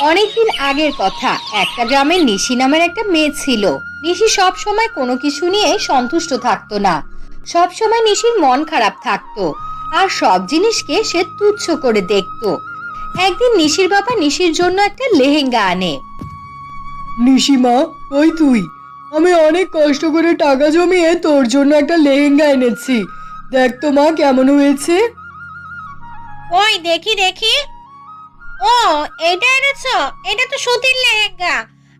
অনেকদিন আগের কথা। একটা গ্রামে নিশি নামের একটা মেয়ে ছিল। নিশি সব সময় কোনো কিছু নিয়ে সন্তুষ্ট থাকতো না। সব সময় নিশির মন খারাপ থাকতো। আর সব জিনিসকে সে তুচ্ছ করে দেখতো। একদিন নিশির বাবা নিশির জন্য একটা লেহেঙ্গা আনে। নিশিমা ওই তুই? আমি অনেক কষ্ট করে টাকা জমিয়ে তোর জন্য একটা লেহেঙ্গা এনেছি। দেখ তো মা কেমন হয়েছে? ওই দেখি দেখি। ও এটা এনেছো? এটা তো সুতির লেহেঙ্গা।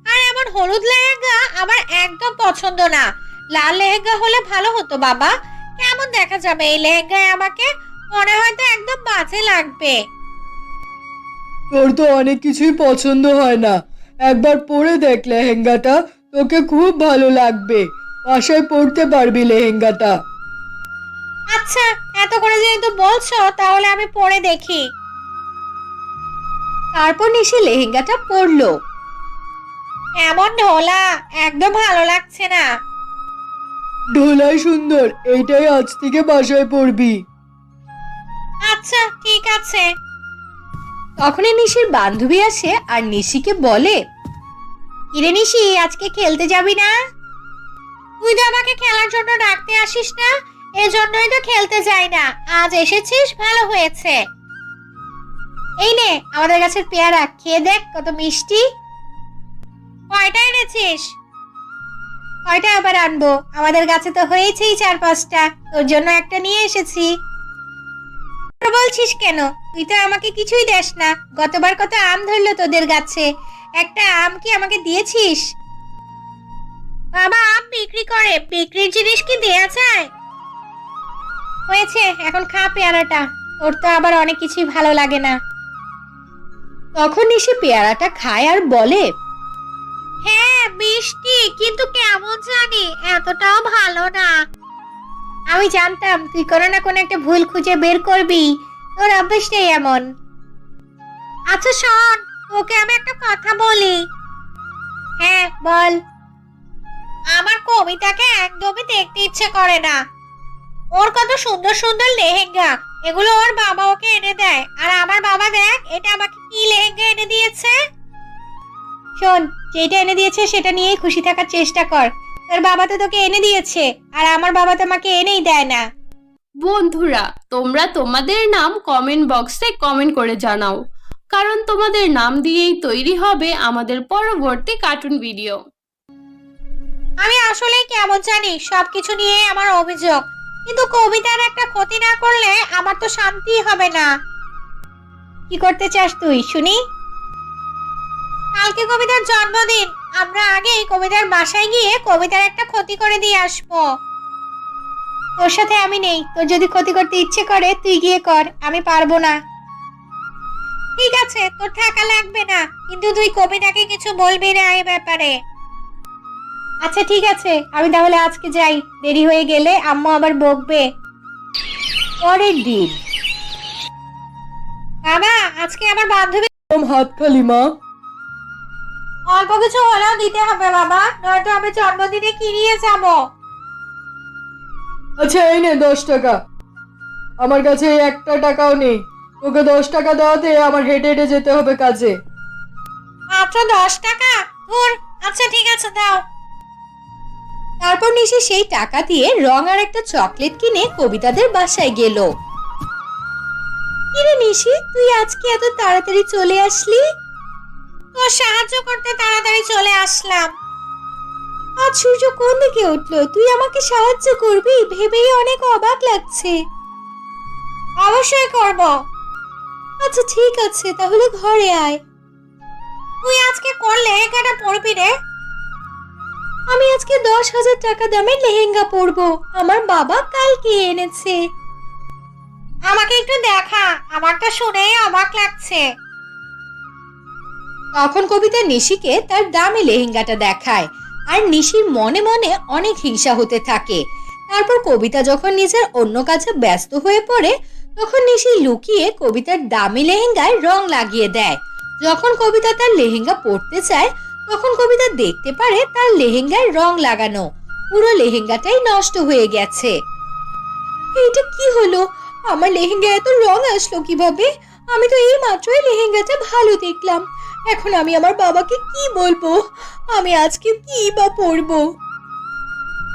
আর এমন হলুদ লেহেঙ্গা আমার একদম পছন্দ না। লাল লেহেঙ্গা হলে ভালো হতো বাবা। কেমন দেখা যাবে এই লেহেঙ্গায় আমাকে? মনে হয় তো একদম বাজে লাগবে। তোর তো অনেক কিছুই পছন্দ হয় না। একবার পরে দেখ লেহেঙ্গাটা। তোকে খুব ভালো লাগবে। বাসায় পরতে পারবি লেহেঙ্গাটা। আচ্ছা এত করে যেহেতু বলছো তাহলে আমি পরে দেখি। তারপর নিশি লেহেঙ্গাটা পরলো। এমন ঢোলা একদম ভালো লাগছে না। ঢোলাই সুন্দর এইটাই আজ থেকে বাসায় পরবি। আচ্ছা ঠিক আছে। তখনই নিশির বান্ধবী আসে আর নিশিকে বলে কিরে নিশি আজকে খেলতে যাবি না? তুই তো আমাকে খেলার জন্য ডাকতে আসিস না এজন্যই তো খেলতে যাই না। আজ এসেছিস ভালো হয়েছে। এই নে, আমাদের গাছের পেয়ারা, খেয়ে দেখ কত মিষ্টি। কয়টা এনেছিস? কয়টা আবার আনব? আমাদের গাছে তো হয়েছেই চার পাঁচটা, তোর জন্য একটা নিয়ে এসেছি। বলছিস কেন? তুই তো আমাকে কিছুই দেস না। গতবার কত আম ধরলো তোদের গাছে। একটা আম কি আমাকে দিয়েছিস? বাবা, আম বিক্রি করে। বিক্রির জিনিস কি দেয়া যায়? হয়েছে, এখন খা পেয়ারাটা। ওর তো আবার অনেক কিছুই ভালো লাগে না। তখন এসে পেয়ারাটা খায় আর বলে হ্যাঁ মিষ্টি কিন্তু কেমন জানি? এতটাও ভালো না। আমি জানতাম তুই কোনো না কোনো একটা ভুল খুঁজে বের করবি। তোর অভ্যেসটাই এমন। আচ্ছা শোন তোকে আমি একটা কথা বলি। হ্যাঁ বল। আমার কবিতাকে একদমই দেখতে ইচ্ছে করে না। ওর কত সুন্দর সুন্দর লেহেঙ্গা। এগুলো ওর বাবা ওকে এনে দেয়। আর আমার বাবা দেখ এটা আমাকে কি লেহেঙ্গা এনে দিয়েছে? শোন যেটা এনে দিয়েছে সেটা নিয়েই খুশি থাকার চেষ্টা কর। তোর বাবা তো তোকে এনে দিয়েছে আর আমার বাবা তো আমাকে এনেই দেয় না। বন্ধুরা তোমরা তোমাদের নাম কমেন্ট বক্সে কমেন্ট করে জানাও। কারণ তোমাদের নাম দিয়েই তৈরি হবে আমাদের পরবর্তী কার্টুন ভিডিও আমি আসলে কেমন জানি সবকিছু নিয়ে আমার অভিযোগ। কিন্তু কবিতার একটা ক্ষতি না করলে আমার তো শান্তি হবে না। কি করতে চাস তুই, শুনি? কালকে কবিতার জন্মদিন, আমরা আগে কবিতার বাসায় গিয়ে কবিতার একটা ক্ষতি করে দিয়ে আসব। তোর সাথে আমি নেই, তোর যদি ক্ষতি করতে ইচ্ছে করে, তুই গিয়ে কর, আমি পারব না। ঠিক আছে, তোর থাকা লাগবে না, কিন্তু তুই কবিতাকে কিছু বলবি না এই ব্যাপারে। আচ্ছা ঠিক আছে। আমি তাহলে আজকে যাই। দেরি হয়ে গেলে আম্মু আবার বকবে। পরের দিন। বাবা আজকে আমার বান্ধবী একদম হাত খালি মা। অল্প কিছু হলেও দিতে হবে বাবা। নয়তো আমি জন্মদিনে কি নিয়ে যাব? আচ্ছা এই নে দশ টাকা। আমার কাছে একটা টাকাও নেই। তোকে দশ টাকা দেওয়াতে আমার হেঁটে হেঁটে যেতে হবে কাজে। মাত্র দশ টাকা? ধুর। আচ্ছা ঠিক আছে দাও। তারপর নিশি সেই টাকা দিয়ে রং আর একটা চকলেট কিনে কবিতাদের বাসায় গেল। কিরে নিশি তুই আজকে এত তাড়াতাড়ি চলে আসলি? তোর সাহায্য করতে তাড়াতাড়ি চলে আসলাম। আজ সূর্য কোন দিকে উঠল? তুই আমাকে সাহায্য করবি? ভেবেই অনেক অবাক লাগছে। অবশ্যই করব। আচ্ছা ঠিক আছে তাহলে ঘরে আয়। তুই আজকে করলে লেহেঙ্গাটা পরবি রে। আমি আজকে দশ হাজার টাকা দামের লেহেঙ্গা পরবো। আমার বাবা কালকে এনেছে। আমাকে একটু দেখা। আমারটা শুনেই অবাক লাগছে। তখন কবিতা নিশিকে তার দামি লেহেঙ্গাটা দেখায়। আর নিশির মনে মনে অনেক হিংসা হতে থাকে। তারপর কবিতা যখন নিজের অন্য কাজে ব্যস্ত হয়ে পড়ে তখন নিশি লুকিয়ে কবিতার দামি লেহেঙ্গায় রং লাগিয়ে দেয়। যখন কবিতা তার লেহেঙ্গা পরতে চায় তখন কবিতা দেখতে পারে তার লেহেঙ্গায় রং লাগানো। পুরো লেহেঙ্গাটাই নষ্ট হয়ে গেছে। এটা কি হলো? আমার লেহেঙ্গা এত রং আসলো কীভাবে? আমি তো এই মাত্রই লেহেঙ্গাটা ভালো দেখলাম। এখন আমি আমার বাবাকে কি বলব? আমি আজকে কি বা পড়ব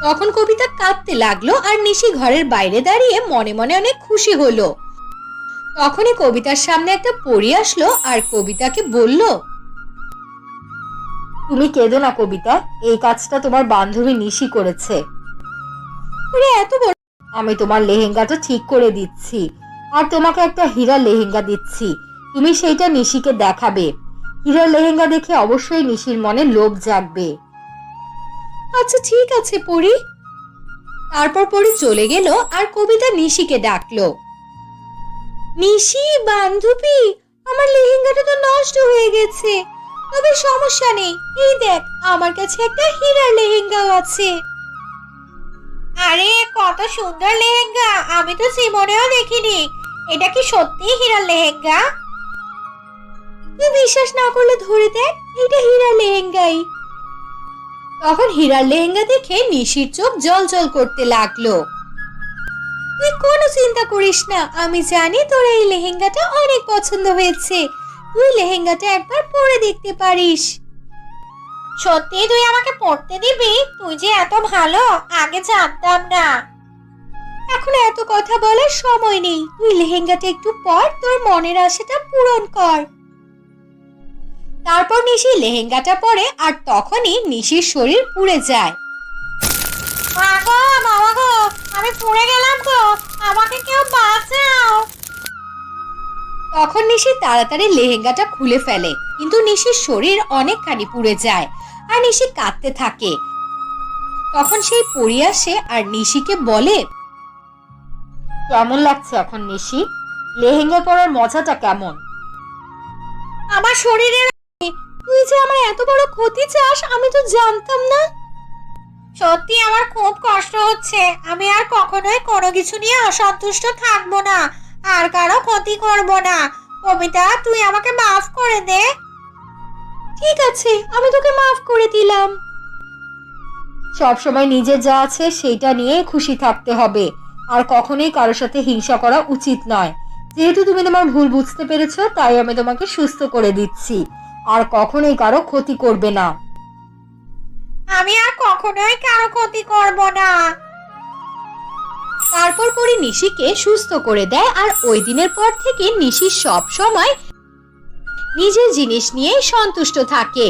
তখন কবিতা কাঁদতে লাগল আর নিশি ঘরের বাইরে দাঁড়িয়ে মনে মনে অনেক খুশি হলো। তখনই কবিতার সামনে একটা পড়ি আসলো আর কবিতাকে বলল তুমি কেঁদো না কবিতা এই কাজটা তোমার বান্ধবী নিশি করেছে। ওরে এত বড় আমি তোমার লেহেঙ্গাটা ঠিক করে দিচ্ছি আর তোমাকে একটা হীরা লেহেঙ্গা দিচ্ছি। তুমি সেইটা নিশিকে দেখাবে। হীরার লেহেঙ্গা দেখে অবশ্যই নিশির মনে লোভ জাগবে। আচ্ছা ঠিক আছে পড়ি তারপর পড়ি চলে গেল আর কবিতা নিশিকে ডাকলো। নিশি বান্ধবী আমার লেহেঙ্গাটা তো নষ্ট হয়ে গেছে। তবে সমস্যা নেই। এই দেখ, আমার কাছে একটা হীরার লেহেঙ্গাও আছে। আরে, কত সুন্দর লেহেঙ্গা! আমি তো জীবনেও দেখিনি। এটা কি সত্যি হীরার লেহেঙ্গা? তুই বিশ্বাস না করলে ধরে দেখ এটা হীরার লেহেঙ্গাই। তখন হীরার লেহেঙ্গা দেখে নিশির চোখ জল জল করতে লাগল। তুই কোনো চিন্তা করিস না, আমি জানি তোর এই লেহেঙ্গাটা অনেক পছন্দ হয়েছে। তুই লেহেঙ্গাটা একবার পরে দেখতে পারিস। সত্যি তুই আমাকে পড়তে দিবি? তুই যে এত ভালো, আগে জানতাম না। এখন এত কথা বলার সময় নেই। তুই লেহেঙ্গাটা একটু পর, তোর মনের আশাটা পূরণ কর। তারপর নিশি লেহেঙ্গাটা পরে, আর তখনই নিশির শরীর পুড়ে যায়। মা গো বাবা গো, আমি পড়ে গেলাম গো। আমাকে কেউ বাঁচাও। তখন নিশি তাড়াতাড়ি লেহেঙ্গাটা খুলে ফেলে। কিন্তু নিশির শরীর অনেকখানি পুড়ে যায় আর নিশি কাঁদতে থাকে। তখন সেই পড়ি আসে আর নিশিকে বলে, কেমন লাগছে এখন নিশি? লেহেঙ্গা পরার মজাটা কেমন? আমার শরীরে তুই যে আমার এত বড় ক্ষতি চাস, আমি তো জানতাম না। সত্যি আমার খুব কষ্ট হচ্ছে। আমি আর কখনোই কোনো কিছু নিয়ে অসন্তুষ্ট থাকব না। আর কারও ক্ষতি করব না। কবিতা তুই আমাকে মাফ করে দে। ঠিক আছে আমি তোকে মাফ করে দিলাম। সব সময় নিজের যা আছে সেটা নিয়ে খুশি থাকতে হবে। আর কখনোই কারোর সাথে হিংসা করা উচিত নয়। যেহেতু তুমি তোমার ভুল বুঝতে পেরেছ তাই আমি তোমাকে সুস্থ করে দিচ্ছি। আর কখনোই কারও ক্ষতি করবে না। আমি আর কখনোই কারও ক্ষতি করব না। তারপর পরে নিশিকে সুস্থ করে দেয় আর ওই দিনের পর থেকে নিশি সব সময় নিজের জিনিস নিয়ে সন্তুষ্ট থাকে।